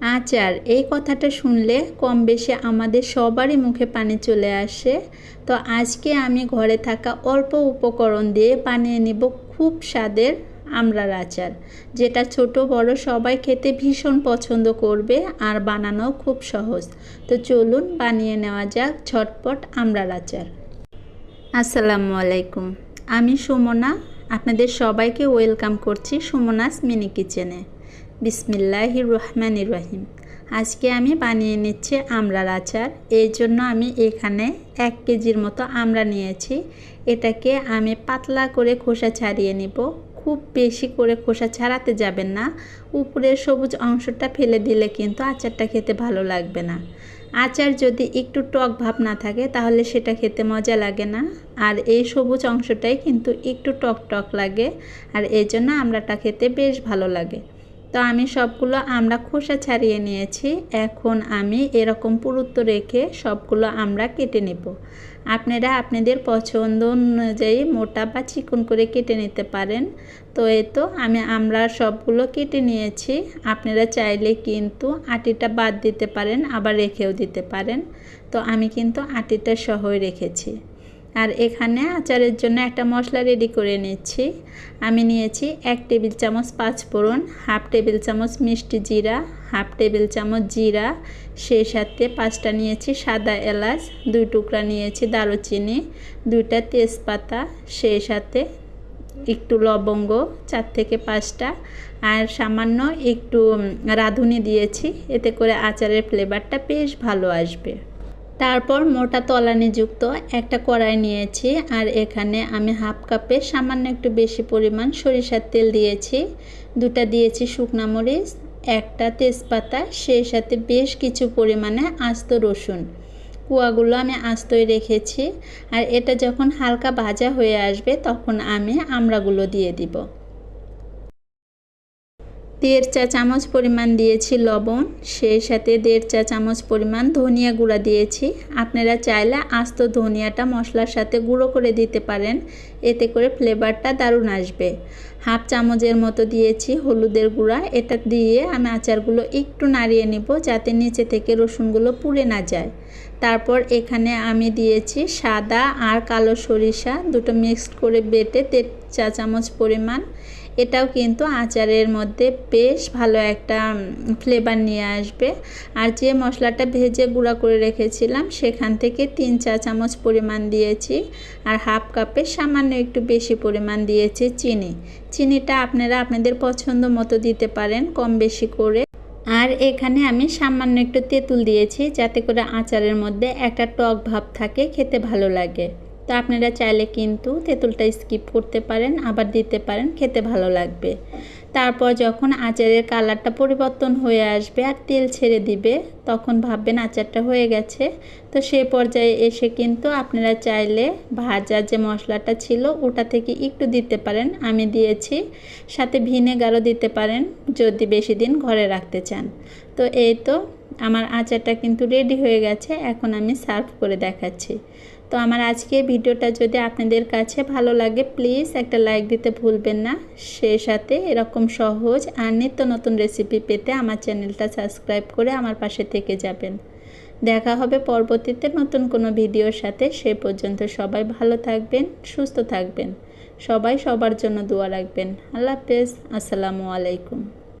আচার, এই কথাটা শুনলে কম বেশি আমাদের সবারই মুখে পানি চলে আসে। তো আজকে আমি ঘরে থাকা অল্প উপকরণ দিয়ে বানিয়ে নেব খুব স্বাদের আমড়ার আচার, যেটা ছোট বড় সবাই খেতে ভীষণ পছন্দ করবে আর বানানো খুব সহজ। তো চলুন বানিয়ে নেওয়া যাক ঝটপট আমড়ার আচার। আসসালামু আলাইকুম, আমি সুমনা, আপনাদের সবাইকে ওয়েলকাম করছি সুমনাস মিনি কিচেনে। বিসমিল্লাহ রহমান রহিম। আজকে আমি বানিয়ে নিচ্ছি আমড়ার আচার। এই জন্য আমি এখানে এক কেজির মতো আমড়া নিয়েছি। এটাকে আমি পাতলা করে খোসা ছাড়িয়ে নিব। খুব বেশি করে খোসা ছাড়াতে যাবেন না। উপরের সবুজ অংশটা ফেলে দিলে কিন্তু আচারটা খেতে ভালো লাগবে না। আচার যদি একটু টক ভাব না থাকে তাহলে সেটা খেতে মজা লাগে না। আর এই সবুজ অংশটাই কিন্তু একটু টক টক লাগে। আর এই জন্য আমড়াটা খেতে বেশ ভালো লাগে। তো আমি সবগুলো আমরা খোসা ছাড়িয়ে নিয়েছি। এখন আমি এরকম পুরুত্ব রেখে সবগুলো আমরা কেটে নেব। আপনারা আপনাদের পছন্দ অনুযায়ী মোটা বা চিকন করে কেটে নিতে পারেন। তো এ তো আমি আমরা সবগুলো কেটে নিয়েছি। আপনারা চাইলে কিন্তু আটিটা বাদ দিতে পারেন, আবার রেখেও দিতে পারেন। তো আমি কিন্তু আটিটা সহই রেখেছি। আর এখানে আচারের জন্য একটা মশলা রেডি করে নিচ্ছি। আমি নিয়েছি এক টেবিল চামচ পাঁচ পাঁচফোড়ন হাফ টেবিল চামচ মিষ্টি জিরা, হাফ টেবিল চামচ জিরা, সেই সাথে পাঁচটা নিয়েছি সাদা এলাচ, দুই টুকরা নিয়েছি দারুচিনি, দুইটা তেজপাতা, সেই সাথে একটু লবঙ্গ, চার থেকে পাঁচটা। আর সামান্য একটু রাঁধুনি দিয়েছি, এতে করে আচারের ফ্লেভারটা বেশ ভালো আসবে। তারপর মোটা তলানিযুক্ত একটা কড়াই নিয়েছি আর এখানে আমি হাফ কাপে সামান্য একটু বেশি পরিমাণ সরিষার তেল দিয়েছি। দুটা দিয়েছি শুকনা মরিচ, একটা তেজপাতা, সেই সাথে বেশ কিছু পরিমাণে আস্ত রসুন। কুয়াগুলো আমি আস্তই রেখেছি আর এটা যখন হালকা ভাজা হয়ে আসবে তখন আমি আমড়াগুলো দিয়ে দিব। দেড় চা চামচ পরিমাণ দিয়েছি লবণ, সেই সাথে দেড় চা চামচ পরিমাণ ধনিয়া গুঁড়া দিয়েছি। আপনারা চাইলে আস্ত ধনিয়াটা মশলার সাথে গুঁড়ো করে দিতে পারেন, এতে করে ফ্লেভারটা দারুণ আসবে। হাফ চামচের মতো দিয়েছি হলুদের গুঁড়া, এটা দিয়ে আমি আচারগুলো একটু নাড়িয়ে নিব যাতে নিচে থেকে রসুনগুলো পুড়ে না যায়। তারপর এখানে আমি দিয়েছি সাদা আর কালো সরিষা, দুটো মিক্সড করে বেটে দেড় চা চামচ পরিমাণ এটাও কিন্তু আচারের মধ্যে বেশ ভালো একটা ফ্লেভার নিয়ে আসবে। আর যে মশলাটা ভেজে গুঁড়া করে রেখেছিলাম, সেখান থেকে তিন চা চামচ পরিমাণ দিয়েছি। আর হাফ কাপে সামান্য একটু বেশি পরিমাণ দিয়েছি চিনি। চিনিটা আপনারা আপনাদের পছন্দ মতো দিতে পারেন, কম বেশি করে। আর এখানে আমি সামান্য একটু তেঁতুল দিয়েছি, যাতে করে আচারের মধ্যে একটা টক ভাব থাকে, খেতে ভালো লাগে। তো আপনারা চাইলে কিন্তু তেঁতুলটা স্কিপ করতে পারেন, আবার দিতে পারেন, খেতে ভালো লাগবে। তারপর যখন আচারের কালারটা পরিবর্তন হয়ে আসবে আর তেল ছেড়ে দিবে, তখন ভাববেন আচারটা হয়ে গেছে। তো সে পর্যায়ে এসে কিন্তু আপনারা চাইলে ভাজা যে মশলাটা ছিল, ওটা থেকে একটু দিতে পারেন, আমি দিয়েছি। সাথে ভিনেগারও দিতে পারেন, যদি বেশি দিন ঘরে রাখতে চান। তো এই তো, আমার আচারটা কিন্তু রেডি হয়ে গেছে, এখন আমি সার্ভ করে দেখাচ্ছি। তো আমার আজকে ভিডিওটা যদি আপনাদের কাছে ভালো লাগে প্লিজ একটা লাইক দিতে ভুলবেন না। সে সাথে এরকম সহজ আর নিত্য নতুন রেসিপি পেতে আমার চ্যানেলটা সাবস্ক্রাইব করে আমার পাশে থেকে যাবেন। দেখা হবে পরবর্তীতে নতুন কোনো ভিডিওর সাথে। সে পর্যন্ত সবাই ভালো থাকবেন, সুস্থ থাকবেন। সবাই সবার জন্য দোয়া রাখবেন। আল্লাহ হাফেজ। আসসালামু আলাইকুম।